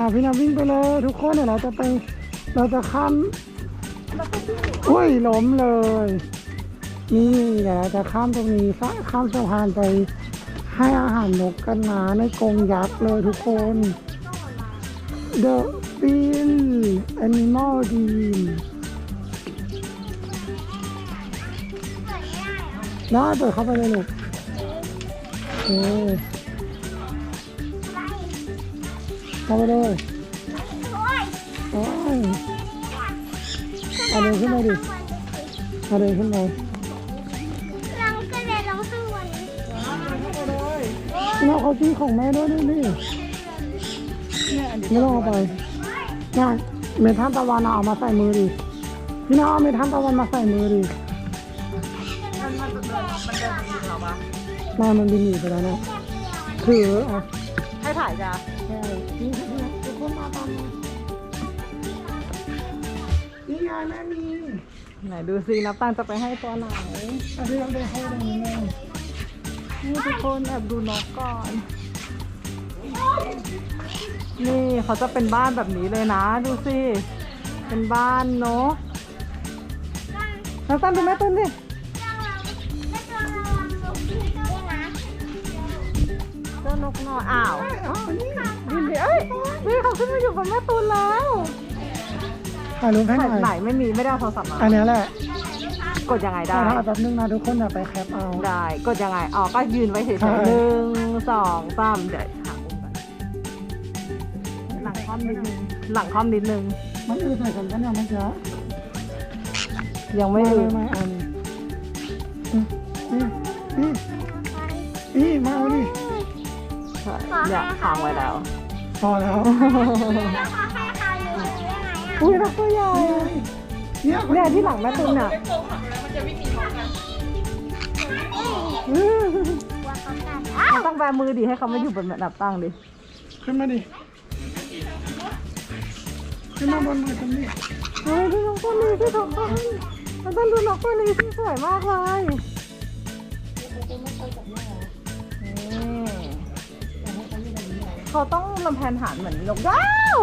อ่าพี่นาวิ่งไปเลยทุกคนเดี๋ยวเราจะไปเราจะข้ามอุ้ยล้มเลย นี่เดี๋ยวเราจะข้ามตรงนี้ฟะข้ามสะพานไปให้อาหารนกกันนะในกรงยักษ์เลยทุกคน The Bill Animal Dream ได้เปิดเข้าไปเลยลูกโอเค เข้าไปเลยโอ้ยเอาเดินขึ้นมาดิเอาเดินขึ้นมาเราก็เลยลองข้างบนพี่น้องเขาซื้อของแม่ด้วยนี่นี่เนี่ยอันนี้ไม่ต้องเอาไปน่าเมทัลตะวันเอามาใส่มือดิพี่น้องเอาเมทัลตะวันมาใส่มือดิมันมันเดินมันเดินไปยิงเราปะมามันบินหนีไปแล้วนะถืออะให้ถ่ายจ้ะ นี่ไงแม่มีไหนดูสินับตังค์จะไปให้ตัวไหนอันนี้เราได้ให้ตรงนี้เลยนี่ทุกคนแอบดูนกก่อน นี่เขาจะเป็นบ้านแบบนี้เลยนะ ดูสิ เป็นบ้านนกนับตังค์ดูแม่ตุ้นดิเจ้านกนอนอ้าวอ๋อนี่ดินดิเอ้ยนี่เขาขึ้นมาอยู่บนแม่ตูนแล้ว ถ่ายรูปให้หน่อยไหนไม่มีไม่ได้เอาโทรศัพท์มาอันเนี้ยแหละ กดยังไงได้ถ่ายแป๊บนึงนะทุกคนอย่าไปแคปเอาได้ กดยังไงอ๋อก็ยืนไว้เฉยใช่ๆหนึ่งสองสามเดี๋ยวหามุมกันหลังคอมนิดนึงหลังคอมนิดนึง มันอือใส่กันกันยังไม่เจอยังไม่ไม่ลืเลยมไม่อันนี่นี่นี่มาเอาดิใช่เนี่ยค้างไว้แล้วพอแล้ว อุ้ยรักตัวใหญ่เนี่ยเนี่ยที่หลังแม่ตุนอะอื้อต้องแบมือดิให้เขามาอยู่บนแบบตั้งดิ ขึ้นมาดิ ขึ้นมาบนมือฉันดิเฮ้ยดูน้องตัวนี้ที่ทุกคนมันต้องดูน้องตัวนี้ที่สวยมากเลยนี่เขาต้องลำแพนหานเหมือนนกย้าว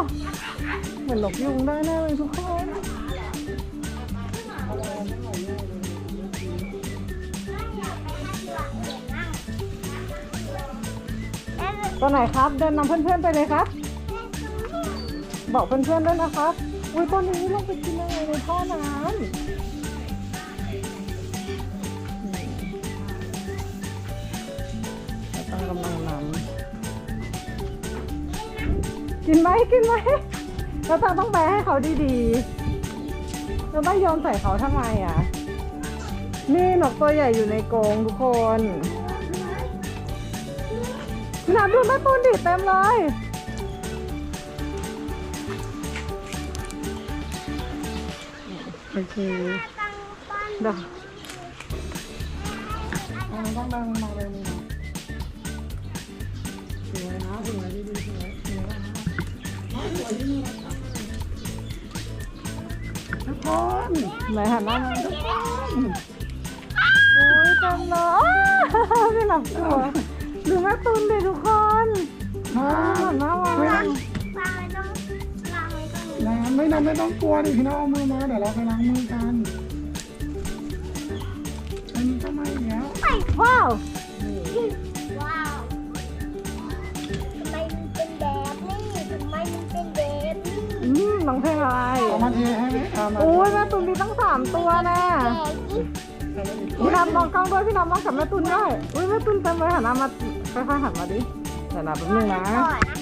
เหมือนนกยุงได้แน่เลยทุกคนตัวไหนครับ เดินนำเพื่อนๆไปเลยครับ บอกเพื่อนๆด้วยนะครับ อุ้ยตอนนี้ลงไปกินอะไรในท่อน้ำต้องกำลังนำกินไหมกินไหม เราต้องต้องแบให้เขาดีๆ เราต้องโยนใส่เขาทำไมอะ นี่นกตัวใหญ่อยู่ในกรงทุกคนน้ำดูแม่ตูนดิเต็มเลยโอเคเดี๋ยวเอาต้องดังมาเลยนี่สวยนะสวยดีๆสวยสวยนะสวยดีนะ ทุกคนไหนหันหน้ามาทุกคนโอ้ยเต็มเลยอ้าวพี่หลับตัวดูแม่ตุนดิทุกคนมาหันหน้ามาไม่ต้องน้ำไม่ต้องไม่ต้องกลัวดิพี่น้องเอามือมาเดี๋ยวเราไปล้างมือกันอันนี้ก็ไม่แล้วว้าว อืมน้องเพลงอะไรเอามาเทให้ไหมเอามาอุ้ยแม่ตุนมีตั้งสามตัวแน่แต่ยิ่งพี่น้ำมองกล้องด้วยพี่น้ำมองกับแม่ตุนด้วยอุ้ยแม่ตุนเต็มเลยหันหน้ามาค่อยๆหันมาดิเดี๋ยวนะแป๊บนึงนะก่อนนะ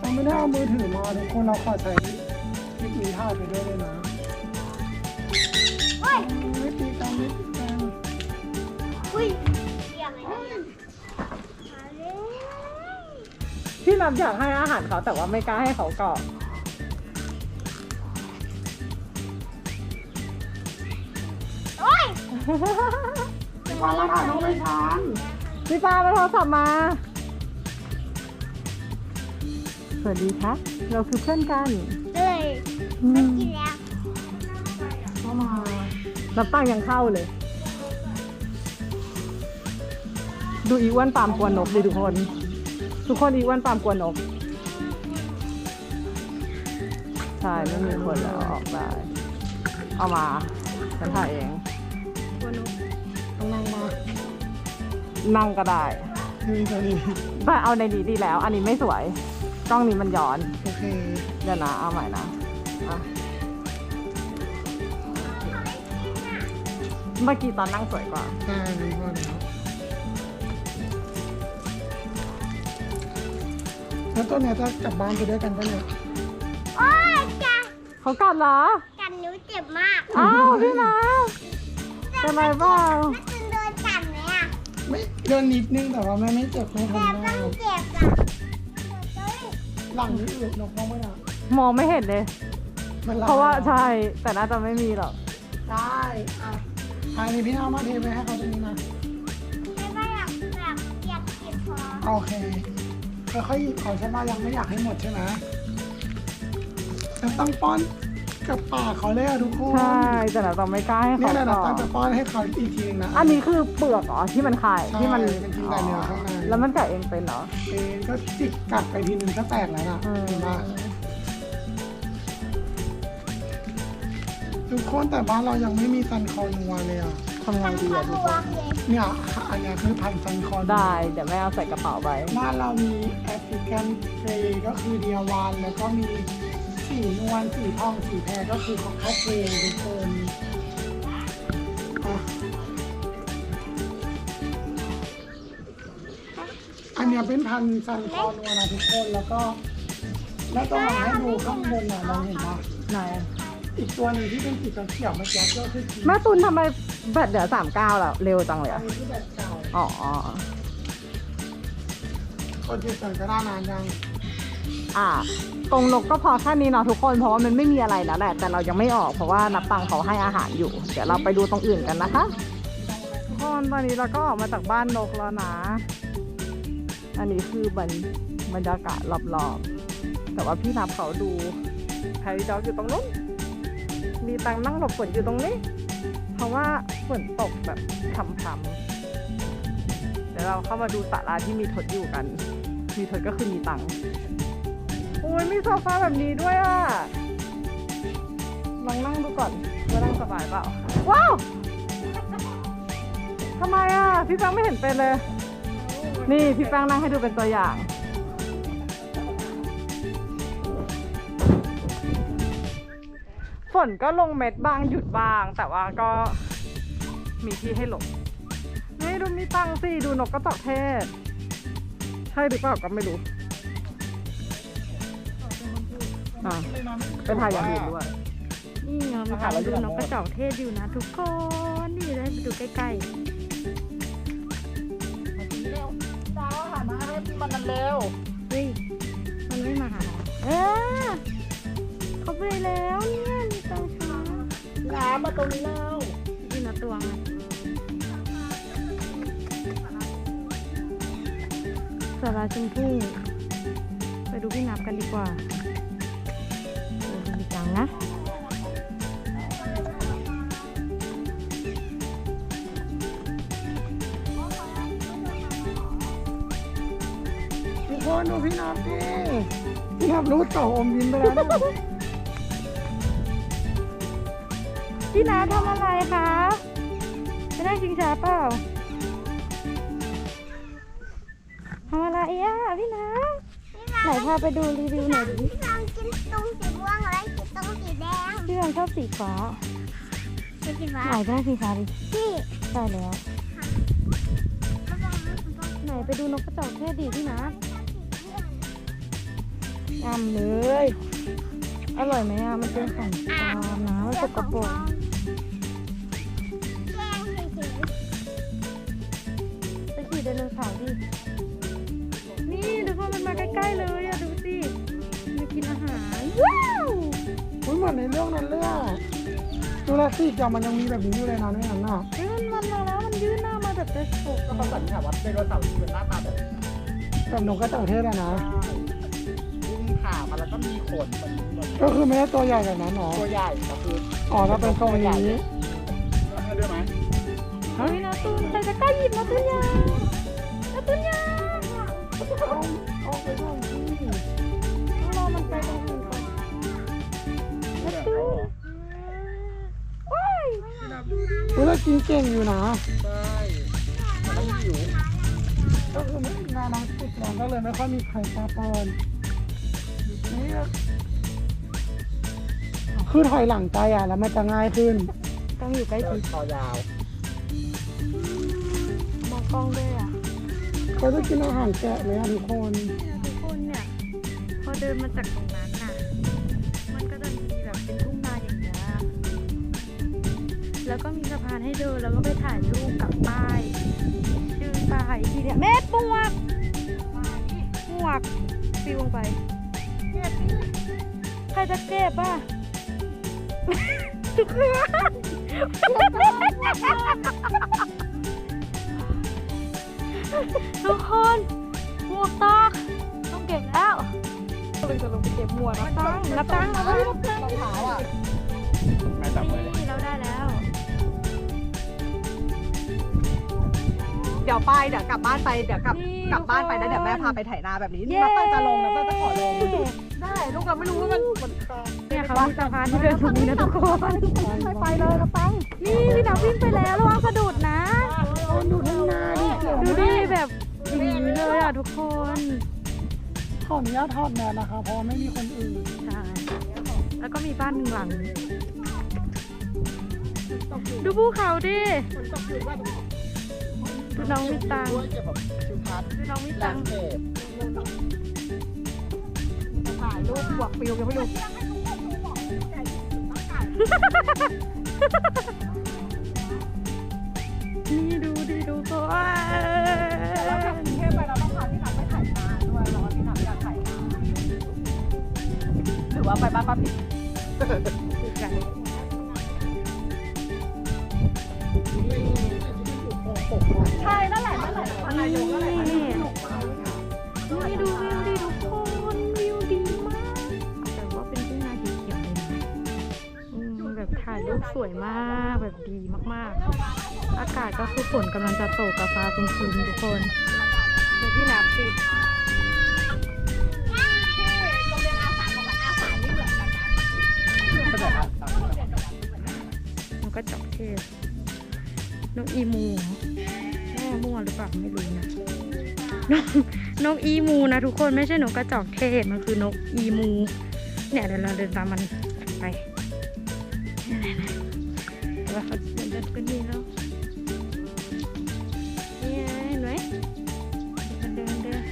เราไม่ได้เอามือถือมาทุกคนเราขอใช้คลิปนี้ถ่ายไปด้วยเลยนะเฮ้ยไม่ตีกันไม่ตีกันอุ้ยเยี่ยมเลยนะมาเลย พี่น้ำอยากให้อาหารเขาแต่ว่าไม่กล้าให้เขาเกาะโอ้ยมาแล้วถ่ายรูปไม่ทันพี่ปาไปโทรศัพท์มา สวัสดีครับเราคือเพื่อนกันเอ้ยอืมันมกินแล้วเข้ามาน้ำตั้งยังเข้าเลย ดูอีอ้วนปามกวนนกดิทุกคน ทุกคนอีกวันปามกลัวนกใช่ไม่มีคนแล้วออกได้ เอามาฉันถ่ายเองต้องนั่งมานั่งก็ได้นี่ตัวนี้แต่เอาในนี้ดีแล้ว อันนี้ไม่สวย กล้องนี้มันย้อน โอเค เดี๋ยวนะ เอาใหม่นะอะเมื่อกี้ตอนนั่งสวยกว่าใช่นี่พอแล้ว แล้วตัวเนี้ยจะกลับบ้านไปด้วยกันปะเนี่ยโอ้ยจ้ะเขากัดเหรอ กันนิ้วเจ็บมากอ้าวพี่นะเป็นไรบ้างแม่ตุนโดนกัดไหมอะไม่เดินนิดนึงแต่ว่าแม่ไม่เจ็บไม่แต่ทำได้ต้องเจ็บอะเฮ้ยหลังนี่อึนกมองไม่ได้มองไม่เห็นเลย มันหลังเพราะว่าใช่แต่น่าจะไม่มีหรอกได้อะอันนี้พี่เอามาเทไปให้เขาตรงนี้นะไม่ว่าอยากอยากอยากเก็บพอโอเค ค่อยๆหยิบเขาใช่ไหมยังไม่อยากให้หมดใช่ไหมจะต้องป้อนกับปากเขาเลยอะทุกคนใช่แต่เราต้องไม่กล้าให้เนี่เขายแหละเราต่อต้องจะป้อนให้เขาอีกทีนึงนะอันนี้คือเปลือกเหรอที่มันคายใช่ที่มันมันกินแต่เนื้อข้างในแล้วมันกัดเองเป็นเหรอ เองก็จิกกัดไปทีนึงก็แตกแล้วน่ะอืม เห็นปะทุกคนแต่บ้านเรายังไม่มีซันคอนัวเลยอะ ทำไงดีอะทุกคนเนี่ยอันเนี้ยคือพันธุ์ซันคอนัวได้เดี๋ยวแม่เอาใส่กระเป๋าไปบ้านเรามีแอฟริกันเกรย์ก็คือเดียววานแล้วก็มีสีนวลสีทองสีแพรก็คือของข้าวเกรย์ทุกคนอะอันเนี้ยเป็นพันธุ์ซันคอนัวนะทุกคนแล้วก็ แล้วต้องลองให้ดูข้างบนอะลองเห็นปะไหน อีกตัวหนึ่งที่เป็นสีเขียวๆเมื่อกี้ก็คือสีแม่ตุนทำไมแบตเหลือสามเก้าแล้วเร็วจังเลยอันอะนี้คือแบบเก่าอ๋อคนที่สั่งก็ได้นานยังอะกรงนกก็พอแค่นี้เนาะทุกคนเพราะว่ามันไม่มีอะไรแล้วแหละ แต่เรายังไม่ออกเพราะว่านับตังค์เขาให้อาหารอยู่ เดี๋ยวเราไปดูตรงอื่นกันนะคะทุกคนตอนนี้เราก็ออกมาจากบ้านนกแล้วนะ อันนี้คือบรรบรรยากาศรอบๆแต่ว่าพี่นับเขาดูแพรรี่ด็อกอยู่ตรงนู้น มีตังนั่งหลบฝนอยู่ตรงนี้ เพราะว่าฝนตกแบบพรำๆเดี๋ยวเราเข้ามาดูศาลาที่มีทศอยู่กัน มีทศก็คือมีตังค์โอ้ยมีโซฟาแบบนี้ด้วยอะลองนั่งดูก่อนว่านั่งสบายเปล่า ว้าวทำไมอะ พี่แป้งไม่เห็นเป็นเลย นี่พี่แป้งนั่งให้ดูเป็นตัวอย่าง ฝนก็ลงเม็ดบางหยุดบาง แต่ว่าก็มีที่ให้หลบนี่ดูมีตังสิดูนกกระจอกเทศ ใช่หรือเปล่าก็ไม่รู้อะไปถ่ายอย่างอื่นด้วยนี่ไงมันถ่ายดูนกกระจอกเทศอยู่นะทุกคนนี่ได้ไปดูใกล้จ้าหันมาให้มันเร็วๆเฮ้ยมันไม่มาหาเราเออเขาไปแล้วำมาตรงนี้แล้วกินละตัวไงสาราชมพู่ไปดูพี่นับกันดีกว่าดีจังนะทุกคนดูพี่นับดิพี่นับรู้เต่าอมยิ้มไปแล้วนะ พี่นับทำอะไรคะไปนั่งชิงช้าเปล่าทำอะไรอะพี่นับไหนพาไปดูรีวิวหน่อยดิพี่ฟางกินตรงสีม่วงอะไรกินตรงสีแดงพี่นับชอบสีฟ้าเป็นสีฟ้าไหนไปนั่งสีฟ้าดิพี่ใช่แล้วไหนไปดูนกกระจอกเทศดิพี่นับงามเลย อร่อยไหมอะ มันเป็นของปลอมนะมันสกปรก นเสาร์ดินี่ดูว่ามันมาใกล้ๆเลยอะดูสิมันกินอาหาร ว้าวอุ้ยเหมือนในเรื่องนั้นเลยอะดูแลสิจอมันยังมีแบบนี้อยู่เลยนะในนั้นน่ะเฮ้ยมันมันมาแล้วมันยื่นหน้ามาแบบจะฉกก็เขาสันนิษฐานว่าไดโนเสาร์เป็นหน้าตาแบบนี้แบบนกกระจอกเทศอะนะ วิ่งขามาแล้วก็มีขนเหมือนเหมือนก็คือไม่ได้ตัวใหญ่แบบนั้นหรอ ตัวใหญ่ก็คืออ๋อถ้าเป็นตรงนี้ให้ด้วยไหม เฮ้ยนะตุนใครจะกล้าหยิบนะตุนยา นะตุนยาออกไปก่อนสิต้องรอมันไปตรงอื่นก่อนแล้วตื้นว้ายเวลากินเก่งอยู่นะใช่มันต้องหิวก็คือไม่นาน้องติดน้องก็เลยไม่ค่อยมีใครตาปอนนี่ก็คือถอยหลังใจอะแล้วมันจะง่ายขึ้น ต้องอยู่ใกล้ชิดคอยาว มองกล้องด้วยอะ เขาจะกินอาหารแกะเลยอะทุกคนทุกคนเนี่ย พอเดินมาจากตรงนั้นน่ะ มันก็จะมีแบบเป็นทุ่งนาอย่างเงี้ยแล้วก็มีสะพานให้เดินแล้วก็ไปถ่ายรูปกับป้าย ชื่อป้ายที่เนี่ยแม่ปวกปวกปิวลงไป ใครจะเก็บอะ ทุกคน ทุกคนหมวกตอกต้องเก็บแล้วเราจะลงไปเก็บหมวกนะตั้งนับตั้งเอาไว้นับตั้งรองเท้าอะแม่จับเลยนี่เราได้แล้ว เดี๋ยวไปเดี๋ยวกลับบ้านไปเดี๋ยวกลับ นี่ กลับบ้านไปแล้วทุกคนเดี๋ยวแม่พาไปไถนาแบบนี้เย้น้ำตาลจะลงน้ำตาลจะขอลงดูได้ลูกเราไม่รู้ว่ามันมันเนี่ยเขามีสะพานที่เดินตรงนี้นะทุกคนไม่ไปเลยนะปังนี่พี่หนักวิ่งไปแล้วระวังสะดุดนะดูข้างหน้าดิเกี่ยวดูมากดิแบบอย่างนี้เลยอะทุกคนขออนุญาตทอดแมสนะคะเพราะว่าไม่มีคนอื่นใช่แล้วก็มีบ้านหนึ่งหลัง ดูภูเขาดิดูน้อง มีตังค์ด้วยเก็บแบบชิวพัดดูน้องมีแลตันงค์ด์สเคปถ่ายรูปบวกฟิวยังไม่ดูนี่ดูดิดูตัวแล้วกลับกรุงเทพไปเราต้องพาพี่หนักไปไถนาด้วยเราว่าพี่หนักอยากไถนาหรือว่าไปบ้านป้าพิม ใช่นั่นแหละนั่นแหละนายกนั่นแหละนี่นี่ดูวิวดิทุกคนวิวดีมาก แต่ว่าเป็นทุ่งนาเขียวๆเลยอืมแบบถ่ายรูปสวยมากแบบดีมากๆ อากาศก็คือฝนกำลังจะตกกับฟ้าครึมๆทุกคนเดี๋ยวพี่นับสิก็แบบว่านกกระจอกเทศ นกอีมูเหรอแม่มั่วหรือเปล่าไม่รู้นะนกนกอีมูนะทุกคนไม่ใช่นกกระจอกเทศมันคือนกอีมู เนี่ยเดี๋ยวเราเดินตามมันไปเดี๋ยวเขาเดินขึ้นนี่แล้วนี่ไงเห็นไหมเดินเดินเดิน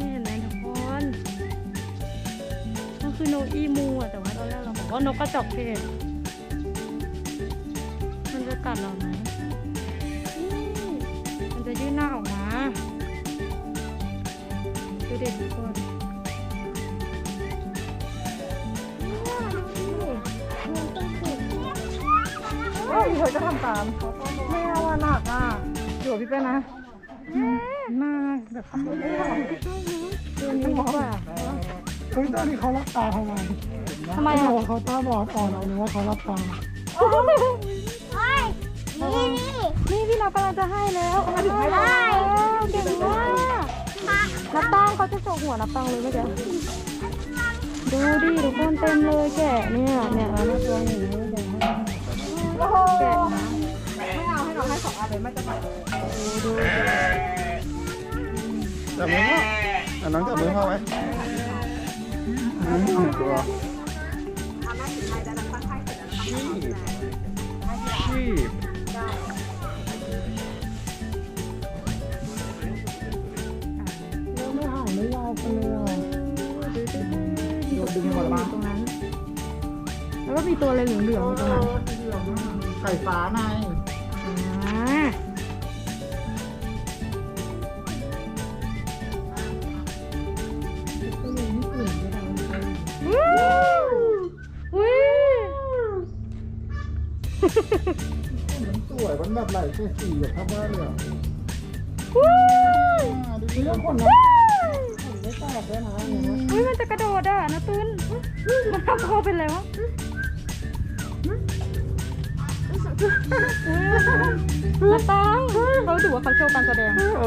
นี่เห็นไหมทุกคนมันคือนกอีมูอะแต่ว่าตอนแรกเราบอกว่านกกระจอกเทศมันจะกั ดเราไหมนี่มันจะยื่นหน้าออกมาดูเด็กทุกคนเนี่ยดูดิเฮ้ยเธอจะทำตามไม่เอาอะหนักอะอยู่กับพี่เป้นะหน้าแบบตัวนี้ดีกว่าเฮ้ยตอนนี้เขารับตาทำไมทำไมเขาอะบอกว่าเขาตาบอดอ่อนเอาหรือว่าเขารับตาเฮ้ย นี่นี่นี่พี่เรากำลังจะให้แล้วกำลังจะให้ได้แล้วเก่งมากนับตังเขาจะจกหัวนับตังเลยเมื่อกี้ดูดิทุกคนเต็มเลยแกะเนี่ยเนี่ยแล้วตัวหนูเนี่ยแกะนะไม่เอาให้เราให้สองอันเลยไม่จะไปดูดูจับมือพ่ออะน้องจับมือพ่อไหมอืมตัวเอ โดนดึงหมดตรงนั้น แล้วก็มีตัวอะไรเหลืองๆอยู่ตรงนั้นไข่ฟ้าในอ่าวู้วู้มันสวยมันแบบไหลเสียสีแบบภาพวาดเลยอะวู้ อ่าดูดินี่แล้วคนนะคนไม่แตก ด้วยนะอย่างเงี้ยอุ้ยมันจะกระโดดอะนะตุนมันทำคอเป็นไรวะนะตังเขาถือว่าเขาโชว์การแสดงเออเอ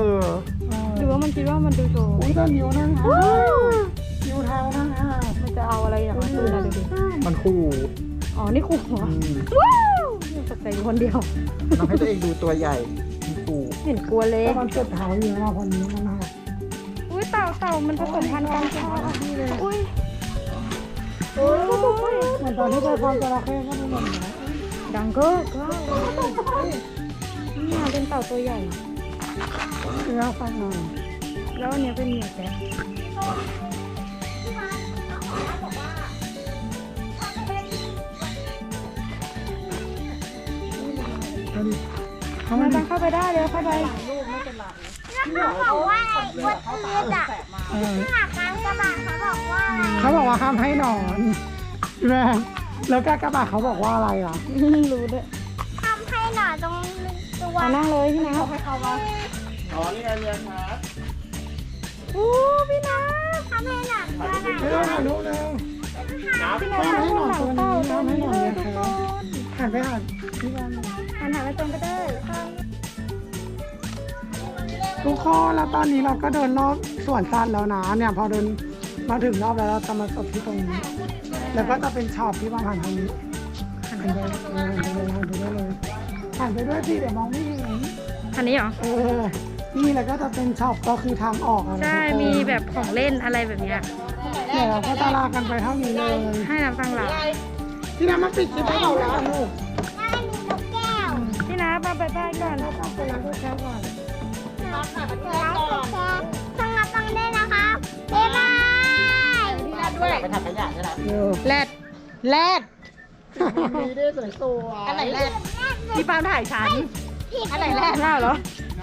อว่ามันคิดว่ามันดูโชว์อุ้ยตอนนิ้วนั่งห่านิ้วเท้านั่งห่ามันจะเอาอะไรอย่างมาซื้อนะดูดิมันคู่อ๋อ นี่ขู่เหัวอืมว้าวตกใจอยู่คนเดียวทำให้ตัวเองดูตัวใหญ่ขู่เห็นกลัวเลยมันเจ็บเท้าอยู่นะคนนี้มันห่าอุ้ยเต่ามันผสมพันธุ์กันใช่ไหมอุ้ยเหมือนตอนที่ไปฟาร์มจระเข้ก็เป็นแบบนี้ดังก็ก็นี่เป็นเต่าตัวใหญ่เสื้อฟังหน่อยแล้วอันเนี้ยเป็นเมียแกะเอาดิเขาไม่นได้ต้องเข้าไปได้เลยเข้าไปแล้วเขาบอกว่าอะไรวัดอืดอะ เออหลักการกระบะเขาบอกว่าอะไรเขาบอกว่าห้ามให้นอนแม่แล้วกากระบะเขาบอกว่าอะไรอะรู้ด้วยทำให้หน่อตรงตัวมานั่งเลยพี่นะอ๋อนี่ไงเรียนครับโอ้พี่นะทำให้หน่อตัวไหนไม่ต้องถ่ายรูปแล้วพี่นะนั่งบนหลังเต่าตัวนี้เลยทุกคนหันไปหันที่บ้านหันหาไปตรงก็ได้ทุกคนแล้วตอนนี้เราก็เดินรอบ สวนสัตว์แล้วนะเนี่ยพอเดินมาถึงรอบแล้วเราจะมาจบที่ตรงนี้ แล้วก็จะเป็นช็อปที่บางหันทางนี้หันไปเออหันไปเลยหันไปด้เลยหันไปด้วยสิเดี๋ยวมองไม่เห็นคันนี้เหรอ เออ นี่แล้วก็จะเป็นช็อปก็คือทางออกอะนะใช่ มีแบบของเล่นอะไรแบบเนี้ยเดี๋ยวเราก็จะลากันไปเท่านี้เลยให้น้ำตังหลังที่น้ำมาปิดคลิปให้เราแล้วลูกได้มีนกแก้วพี่นะมาไปบ้านก่อนต้องไปรับลูกแก้วก่อนเดี๋ยวไลค์กดแช ร์ต้องรับฟังด้วยนะครับบ๊ายบายไปทำขยะใช่ไหมเออแรดแรดมีได้สวยตัวอันไหนแรดพี่ปาล์มถ่ายฉันอันไหนแรดหน้าเหรอ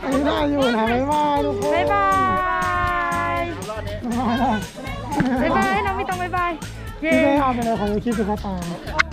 อันนี้ได้อยู่นะบ๊ายบายทุกคนบ๊ายบายบ๊ายบายบ๊ายบายน้องไม่ต้องบ๊ายบายเย้พี่ได้เอาไปเลยของคลิปสุขภาพ